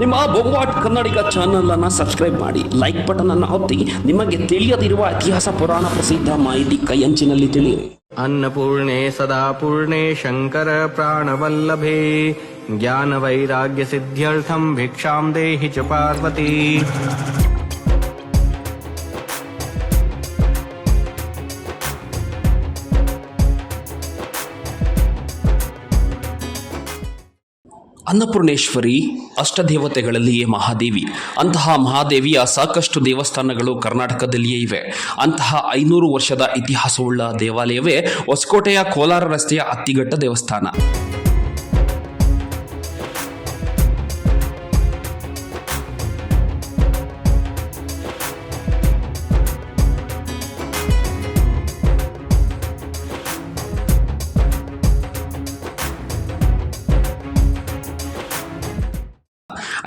ನಿಮ್ಮ ಬೊಗವಾಟ್ ಕನ್ನಡಿಗ ಚಾನೆಲ್ ಅನ್ನು ಸಬ್ಸ್ಕ್ರೈಬ್ ಮಾಡಿ, ಲೈಕ್ ಬಟನ್ ಅನ್ನು ಒತ್ತಿ, ನಿಮಗೆ ತಿಳಿಯದಿರುವ ಇತಿಹಾಸ, ಪುರಾಣ, ಪ್ರಸಿದ್ಧ ಮಾಹಿತಿ ಕೈಯಂಚಿನಲ್ಲಿ ತಿಳಿಯಿರಿ. ಅನ್ನಪೂರ್ಣೆ ಸದಾ ಪೂರ್ಣೆ ಶಂಕರ ಪ್ರಾಣವಲ್ಲಭೆ ಜ್ಞಾನ ವೈರಾಗ್ಯ ಸಿದ್ಧ್ಯರ್ಥಂ ಭಿಕ್ಷಾಂ ದೇಹಿ ಚ ಪಾರ್ವತಿ. ಅನ್ನಪೂರ್ಣೇಶ್ವರಿ ಅಷ್ಟದೇವತೆಗಳಲ್ಲಿಯೇ ಮಹಾದೇವಿ. ಅಂತಹ ಮಹಾದೇವಿಯ ಸಾಕಷ್ಟು ದೇವಸ್ಥಾನಗಳು ಕರ್ನಾಟಕದಲ್ಲಿಯೇ ಇವೆ. ಅಂತಹ ಐನೂರು ವರ್ಷದ ಇತಿಹಾಸವುಳ್ಳ ದೇವಾಲಯವೇ ಹೊಸಕೋಟೆಯ ಕೋಲಾರ ರಸ್ತೆಯ ಅತ್ತಿಘಟ್ಟ ದೇವಸ್ಥಾನ.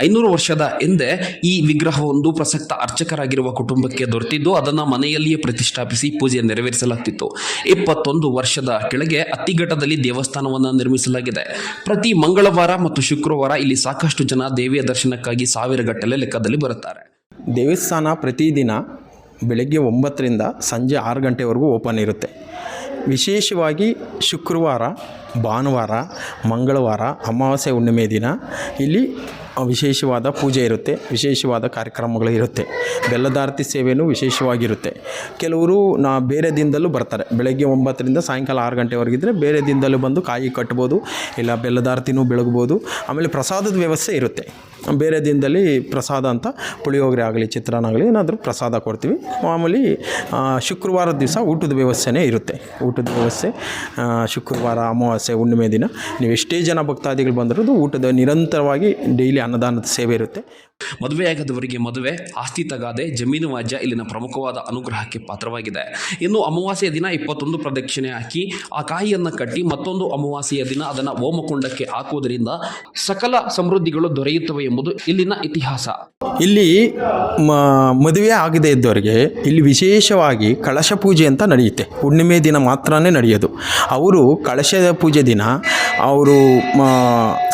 ಐನೂರು ವರ್ಷದ ಹಿಂದೆ ಈ ವಿಗ್ರಹವೊಂದು ಪ್ರಸಕ್ತ ಅರ್ಚಕರಾಗಿರುವ ಕುಟುಂಬಕ್ಕೆ ದೊರೆತಿದ್ದು, ಅದನ್ನು ಮನೆಯಲ್ಲಿಯೇ ಪ್ರತಿಷ್ಠಾಪಿಸಿ ಪೂಜೆ ನೆರವೇರಿಸಲಾಗ್ತಿತ್ತು. ಇಪ್ಪತ್ತೊಂದು ವರ್ಷದ ಕೆಳಗೆ ಅತ್ತಿಘಟ್ಟದಲ್ಲಿ ದೇವಸ್ಥಾನವನ್ನು ನಿರ್ಮಿಸಲಾಗಿದೆ. ಪ್ರತಿ ಮಂಗಳವಾರ ಮತ್ತು ಶುಕ್ರವಾರ ಇಲ್ಲಿ ಸಾಕಷ್ಟು ಜನ ದೇವಿಯ ದರ್ಶನಕ್ಕಾಗಿ ಸಾವಿರ ಗಟ್ಟಲೆ ಲೆಕ್ಕದಲ್ಲಿ ಬರುತ್ತಾರೆ. ದೇವಸ್ಥಾನ ಪ್ರತಿದಿನ ಬೆಳಗ್ಗೆ ಒಂಬತ್ತರಿಂದ ಸಂಜೆ ಆರು ಗಂಟೆವರೆಗೂ ಓಪನ್ ಇರುತ್ತೆ. ವಿಶೇಷವಾಗಿ ಶುಕ್ರವಾರ, ಭಾನುವಾರ, ಮಂಗಳವಾರ, ಅಮಾವಾಸ್ಯೆ ಹುಣ್ಣಿಮೆ ದಿನ ಇಲ್ಲಿ ವಿಶೇಷವಾದ ಪೂಜೆ ಇರುತ್ತೆ, ವಿಶೇಷವಾದ ಕಾರ್ಯಕ್ರಮಗಳು ಇರುತ್ತೆ. ಬೆಲ್ಲದಾರತಿ ಸೇವೆಯೂ ವಿಶೇಷವಾಗಿರುತ್ತೆ. ಕೆಲವರು ನಾ ಬೇರೆ ದಿನದಲ್ಲೂ ಬರ್ತಾರೆ. ಬೆಳಗ್ಗೆ ಒಂಬತ್ತರಿಂದ ಸಾಯಂಕಾಲ ಆರು ಗಂಟೆವರೆಗಿದ್ದರೆ ಬೇರೆ ದಿನದಲ್ಲೂ ಬಂದು ಕಾಯಿ ಕಟ್ಬೋದು, ಇಲ್ಲ ಬೆಲ್ಲದಾರತಿನೂ ಬೆಳಗ್ಬೋದು. ಆಮೇಲೆ ಪ್ರಸಾದದ ವ್ಯವಸ್ಥೆ ಇರುತ್ತೆ. ಬೇರೆ ದಿನದಲ್ಲಿ ಪ್ರಸಾದ ಅಂತ ಪುಳಿಯೋಗರೆ ಆಗಲಿ, ಚಿತ್ರಾನ್ನ ಆಗಲಿ, ಏನಾದರೂ ಪ್ರಸಾದ ಕೊಡ್ತೀವಿ. ಮಾಮೂಲಿ ಶುಕ್ರವಾರದ ದಿವಸ ಊಟದ ವ್ಯವಸ್ಥೆನೇ ಇರುತ್ತೆ. ಊಟದ ವ್ಯವಸ್ಥೆ ಶುಕ್ರವಾರ, ಅಮಾವಾಸ್ಯೆ, ಹುಣ್ಣಿಮೆ ದಿನ. ನೀವು ಎಷ್ಟೇ ಜನ ಭಕ್ತಾದಿಗಳು ಬಂದಿರೋದು ಊಟದ ನಿರಂತರವಾಗಿ ಡೈಲಿ ಅನ್ನದಾನದ ಸೇವೆ ಇರುತ್ತೆ. ಮದುವೆಯಾಗದವರಿಗೆ ಮದುವೆ, ಆಸ್ತಿ ತಗಾದೆ ಜಮೀನು ವಾಜ್ಯ ಇಲ್ಲಿನ ಪ್ರಮುಖವಾದ ಅನುಗ್ರಹಕ್ಕೆ ಪಾತ್ರವಾಗಿದೆ. ಇನ್ನು ಅಮಾವಾಸ್ಯೆಯ ದಿನ ಇಪ್ಪತ್ತೊಂದು ಪ್ರದಕ್ಷಿಣೆ ಹಾಕಿ, ಆ ಕಾಯಿಯನ್ನು ಕಟ್ಟಿ ಮತ್ತೊಂದು ಅಮಾವಾಸ್ಯೆಯ ದಿನ ಅದನ್ನು ಓಮಕೊಂಡಕ್ಕೆ ಹಾಕುವುದರಿಂದ ಸಕಲ ಸಮೃದ್ಧಿಗಳು ದೊರೆಯುತ್ತವೆ ಎಂಬುದು ಇಲ್ಲಿನ ಇತಿಹಾಸ. ಇಲ್ಲಿ ಮದುವೆ ಆಗದೇ ಇದ್ದವರಿಗೆ ಇಲ್ಲಿ ವಿಶೇಷವಾಗಿ ಕಳಶ ಪೂಜೆ ಅಂತ ನಡೆಯುತ್ತೆ. ಹುಣ್ಣಿಮೆ ದಿನ ಮಾತ್ರನೇ ನಡೆಯೋದು. ಅವರು ಕಳಶ ಪೂಜೆ ದಿನ, ಅವರು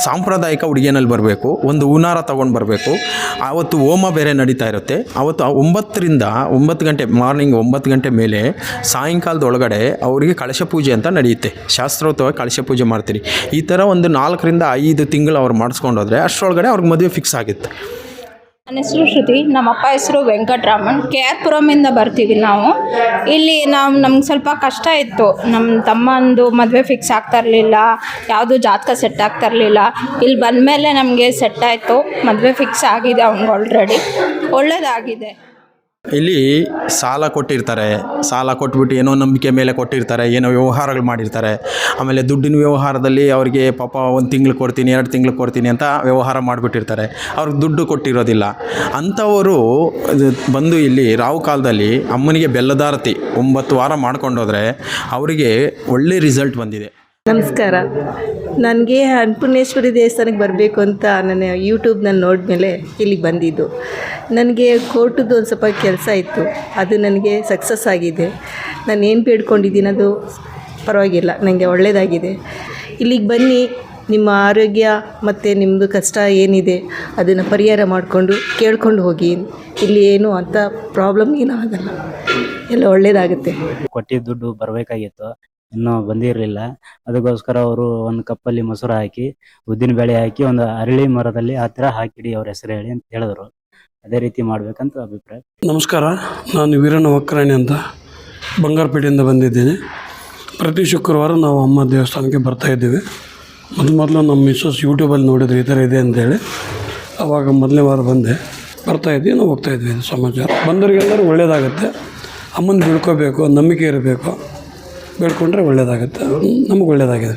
ಸಾಂಪ್ರದಾಯಿಕ ಉಡುಗೆನಲ್ಲಿ ಬರಬೇಕು, ಒಂದು ಹೂನಾರ ತಗೊಂಡು ಬರಬೇಕು ಆವತ್ತು ಹೋಮ ಬೇರೆ ನಡೀತಾ ಇರುತ್ತೆ. ಆವತ್ತು ಒಂಬತ್ತರಿಂದ ಒಂಬತ್ತು ಗಂಟೆ ಮಾರ್ನಿಂಗ್ ಒಂಬತ್ತು ಗಂಟೆ ಮೇಲೆ ಸಾಯಂಕಾಲದ ಒಳಗಡೆ ಅವರಿಗೆ ಕಳಶ ಪೂಜೆ ಅಂತ ನಡೆಯುತ್ತೆ. ಶಾಸ್ತ್ರೋಕ್ತವಾಗಿ ಕಳಶ ಪೂಜೆ ಮಾಡ್ತೀರಿ. ಈ ಥರ ಒಂದು ನಾಲ್ಕರಿಂದ ಐದು ತಿಂಗಳು ಅವ್ರು ಮಾಡಿಸ್ಕೊಂಡೋದ್ರೆ ಅಷ್ಟರೊಳಗಡೆ ಅವ್ರಿಗೆ ಮದುವೆ ಫಿಕ್ಸ್ ಆಗುತ್ತೆ. ನನ್ನ ಹೆಸರು ಶ್ರುತಿ. ನಮ್ಮಪ್ಪ ಹೆಸರು ವೆಂಕಟರಾಮನ್. ಕೆ ಆರ್ ಪುರಮಿಂದ ಬರ್ತೀವಿ ನಾವು. ಇಲ್ಲಿ ನಾವು ನಮ್ಗೆ ಸ್ವಲ್ಪ ಕಷ್ಟ ಇತ್ತು. ನಮ್ಮ ತಮ್ಮಂದು ಮದುವೆ ಫಿಕ್ಸ್ ಆಗ್ತಾ ಇರಲಿಲ್ಲ. ಯಾವುದು ಜಾತಕ ಸೆಟ್ ಆಗ್ತಾ ಇರಲಿಲ್ಲ. ಇಲ್ಲಿ ಬಂದಮೇಲೆ ನಮಗೆ ಸೆಟ್ ಆಯಿತು. ಮದುವೆ ಫಿಕ್ಸ್ ಆಗಿದೆ ಅವ್ನಿಗೆ ಆಲ್ರೆಡಿ ಒಳ್ಳೆಯದಾಗಿದೆ ಇಲ್ಲಿ ಸಾಲ ಕೊಟ್ಟಿರ್ತಾರೆ. ಸಾಲ ಕೊಟ್ಬಿಟ್ಟು ಏನೋ ನಂಬಿಕೆ ಮೇಲೆ ಕೊಟ್ಟಿರ್ತಾರೆ, ಏನೋ ವ್ಯವಹಾರಗಳು ಮಾಡಿರ್ತಾರೆ. ಆಮೇಲೆ ದುಡ್ಡಿನ ವ್ಯವಹಾರದಲ್ಲಿ ಅವರಿಗೆ ಪಾಪ ಒಂದು ತಿಂಗ್ಳು ಕೊಡ್ತೀನಿ, ಎರಡು ತಿಂಗ್ಳು ಕೊಡ್ತೀನಿ ಅಂತ ವ್ಯವಹಾರ ಮಾಡಿಬಿಟ್ಟಿರ್ತಾರೆ. ಅವ್ರಿಗೆ ದುಡ್ಡು ಕೊಟ್ಟಿರೋದಿಲ್ಲ. ಅಂಥವರು ಬಂದು ಇಲ್ಲಿ ರಾವು ಕಾಲದಲ್ಲಿ ಅಮ್ಮನಿಗೆ ಬೆಲ್ಲದಾರತಿ ಒಂಬತ್ತು ವಾರ ಮಾಡ್ಕೊಂಡೋದ್ರೆ ಅವರಿಗೆ ಒಳ್ಳೆ ರಿಸಲ್ಟ್ ಬಂದಿದೆ. ನಮಸ್ಕಾರ. ನನಗೆ ಅನ್ನಪೂರ್ಣೇಶ್ವರಿ ದೇವಸ್ಥಾನಕ್ಕೆ ಬರಬೇಕು ಅಂತ ನಾನು ಯೂಟ್ಯೂಬ್ನಲ್ಲಿ ನೋಡಿದ್ಮೇಲೆ ಇಲ್ಲಿಗೆ ಬಂದಿದ್ದು. ನನಗೆ ಕೋರ್ಟದ್ದು ಒಂದು ಸ್ವಲ್ಪ ಕೆಲಸ ಇತ್ತು. ಅದು ನನಗೆ ಸಕ್ಸಸ್ ಆಗಿದೆ. ನಾನು ಏನು ಬೇಡ್ಕೊಂಡಿದ್ದೀನಿ ಅದು ಪರವಾಗಿಲ್ಲ, ನನಗೆ ಒಳ್ಳೆಯದಾಗಿದೆ. ಇಲ್ಲಿಗೆ ಬನ್ನಿ, ನಿಮ್ಮ ಆರೋಗ್ಯ ಮತ್ತು ನಿಮ್ಮದು ಕಷ್ಟ ಏನಿದೆ ಅದನ್ನು ಪರಿಹಾರ ಮಾಡಿಕೊಂಡು ಕೇಳ್ಕೊಂಡು ಹೋಗಿ. ಇಲ್ಲಿ ಏನು ಅಂತ ಪ್ರಾಬ್ಲಮ್ ಏನೂ ಆಗಲ್ಲ. ಎಲ್ಲ ಒಳ್ಳೆಯದಾಗುತ್ತೆ. ಕೊಟ್ಟಿದ್ದ ದುಡ್ಡು ಬರಬೇಕಾಗಿತ್ತು. ಇನ್ನೂ ಬಂದಿರಲಿಲ್ಲ. ಅದಕ್ಕೋಸ್ಕರ ಅವರು ಒಂದು ಕಪ್ಪಲ್ಲಿ ಮೊಸರು ಹಾಕಿ, ಉದ್ದಿನ ಬೇಳೆ ಹಾಕಿ, ಒಂದು ಅರಳಿ ಮರದಲ್ಲಿ ಆ ಥರ ಹಾಕಿಡಿ ಅವ್ರ ಹೆಸರು ಹೇಳಿ ಅಂತ ಹೇಳಿದ್ರು. ಅದೇ ರೀತಿ ಮಾಡ್ಬೇಕಂತ ಅಭಿಪ್ರಾಯ. ನಮಸ್ಕಾರ. ನಾನು ವೀರಣ್ಣ ಒಕ್ಕರಾಣಿ ಅಂತ ಬಂಗಾರಪೇಟೆಯಿಂದ ಬಂದಿದ್ದೀನಿ. ಪ್ರತಿ ಶುಕ್ರವಾರ ನಾವು ಅಮ್ಮ ದೇವಸ್ಥಾನಕ್ಕೆ ಬರ್ತಾ ಇದ್ದೀವಿ. ಮೊದಲು ಮೊದಲು ನಮ್ಮ ಮಿಸ್ಸಸ್ ಯೂಟ್ಯೂಬಲ್ಲಿ ನೋಡಿದ್ರು ಈ ಥರ ಇದೆ ಅಂತೇಳಿ. ಆವಾಗ ಮೊದಲನೇ ವಾರ ಬಂದೆ. ಬರ್ತಾ ಇದ್ದೀವಿ ನಾವು ಹೋಗ್ತಾ ಇದ್ವಿ. ಇದು ಸಮಾಚಾರ. ಬಂದವರಿಗೆಲ್ಲರೂ ಒಳ್ಳೆಯದಾಗುತ್ತೆ ಅಮ್ಮನ ಬಿಳ್ಕೋಬೇಕು ನಂಬಿಕೆ ಇರಬೇಕು. ಬೆಳ್ಕೊಂಡ್ರೆ ಒಳ್ಳೆಯದಾಗುತ್ತೆ ನಮಗೆ ಒಳ್ಳೆಯದಾಗಿದೆ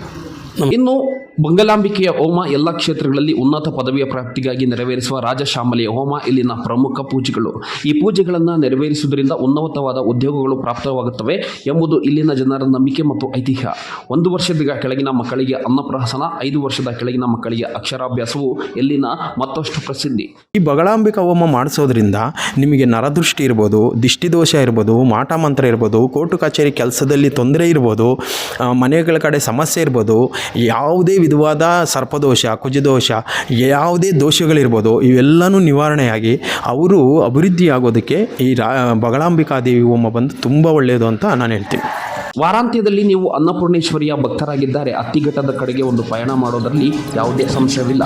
ಇನ್ನು ಬಂಗಲಾಂಬಿಕೆಯ ಹೋಮ ಎಲ್ಲ ಕ್ಷೇತ್ರಗಳಲ್ಲಿ ಉನ್ನತ ಪದವಿಯ ಪ್ರಾಪ್ತಿಗಾಗಿ ನೆರವೇರಿಸುವ ರಾಜಶಾಮಲೆಯ ಹೋಮ ಇಲ್ಲಿನ ಪ್ರಮುಖ ಪೂಜೆಗಳು. ಈ ಪೂಜೆಗಳನ್ನು ನೆರವೇರಿಸುವುದರಿಂದ ಉನ್ನತವಾದ ಉದ್ಯೋಗಗಳು ಪ್ರಾಪ್ತವಾಗುತ್ತವೆ ಎಂಬುದು ಇಲ್ಲಿನ ಜನರ ನಂಬಿಕೆ ಮತ್ತು ಐತಿಹ್ಯ. ಒಂದು ವರ್ಷದ ಕೆಳಗಿನ ಮಕ್ಕಳಿಗೆ ಅನ್ನಪ್ರಹಸನ, ಐದು ವರ್ಷದ ಕೆಳಗಿನ ಮಕ್ಕಳಿಗೆ ಅಕ್ಷರಾಭ್ಯಾಸವು ಇಲ್ಲಿನ ಮತ್ತಷ್ಟು ಪ್ರಸಿದ್ಧಿ. ಈ ಬಗಳಾಂಬಿಕಾ ಹೋಮ ಮಾಡಿಸೋದ್ರಿಂದ ನಿಮಗೆ ನರದೃಷ್ಟಿ ಇರ್ಬೋದು, ದಿಷ್ಟಿದೋಷ ಇರ್ಬೋದು, ಮಾಟ ಮಂತ್ರ ಇರ್ಬೋದು, ಕೋರ್ಟು ಕಚೇರಿ ಕೆಲಸದಲ್ಲಿ ತೊಂದರೆ ಇರ್ಬೋದು ಮನೆಗಳ ಕಡೆ ಸಮಸ್ಯೆ ಇರ್ಬೋದು, ಯಾವುದೇ ವಿಧವಾದ ಸರ್ಪದೋಷ, ಕುಜದೋಷ, ಯಾವುದೇ ದೋಷಗಳಿರ್ಬೋದು, ಇವೆಲ್ಲನೂ ನಿವಾರಣೆಯಾಗಿ ಅವರು ಅಭಿವೃದ್ಧಿ ಆಗೋದಕ್ಕೆ ಈ ರಾ ಬಗಳಾಂಬಿಕಾ ದೇವಿ ಹೋಮ ಬಂದು ತುಂಬ ಒಳ್ಳೆಯದು ಅಂತ ನಾನು ಹೇಳ್ತೀನಿ. ವಾರಾಂತ್ಯದಲ್ಲಿ ನೀವು ಅನ್ನಪೂರ್ಣೇಶ್ವರಿಯ ಭಕ್ತರಾಗಿದ್ದಾರೆ. ಅತ್ತಿಘಟ್ಟದ ಕಡೆಗೆ ಒಂದು ಪಯಣ ಮಾಡೋದರಲ್ಲಿ ಯಾವುದೇ ಸಂಶಯವಿಲ್ಲ.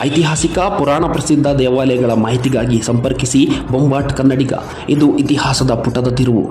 ಐತಿಹಾಸಿಕ ಪುರಾಣ ಪ್ರಸಿದ್ಧ ದೇವಾಲಯಗಳ ಮಾಹಿತಿಗಾಗಿ ಸಂಪರ್ಕಿಸಿ ಬೊಂಬಾಟ್ ಕನ್ನಡಿಗ. ಇದು ಇತಿಹಾಸದ ಪುಟದ ತಿರುವು.